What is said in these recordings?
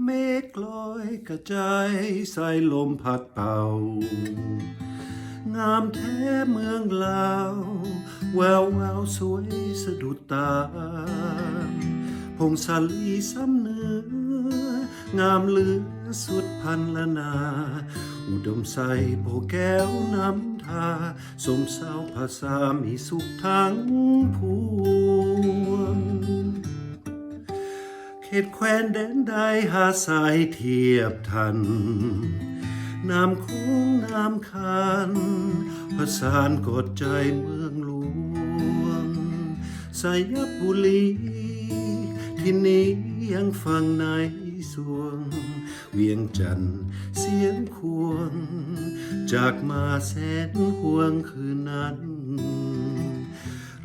เมฆลอยกระจายสายลมพัดเป่า งามแท้เมืองลาว แววแววสวยสะดุดตา พงศาลีซ้ำเนื้องามเหลือสุดพันละนา อุดมใสโบแก้วน้ำทา สมเศร้าภาษามีสุขทั้งพ ขตแคว้นแดนใดหาสายเทียบทัน น้ำคุ้งน้ำคานประสานกดใจเมืองหลวงสายบุรีที่นี้ยังฟังในสวง เวียงจันทร์เสียงควง จากมาแสนห่วงคืนนั้น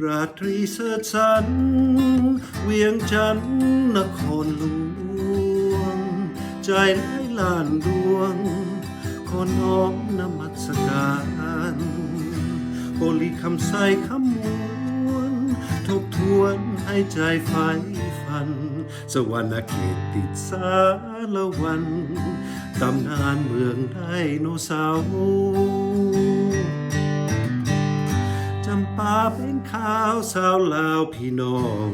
ราตรีเสดสัน เวียงจันทร์นครหลวง ใจไร้ลานดวง ขอน้อมนมัสการโอลีคำใสคำมวลทบทวนให้ใจไฟฟัน สวรรค์เขตติดสารวัน ตำนานเมืองไดโนเสาร์ ป่าเป็นข้าวสาวลาวพี่น้อง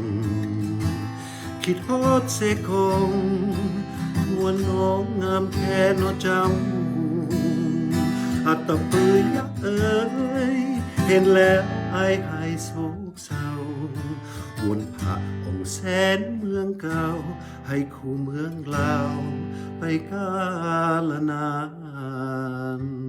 คิดฮอดเสกงนวลน้องงามแท้นอเจ้าอัตตะปือยักเอ้ยเห็นแล้วไอ้ไห้โศกเศร้าวนพระองค์แสนเมืองเก่า ให้คู่เมืองลาวไปกาลนาน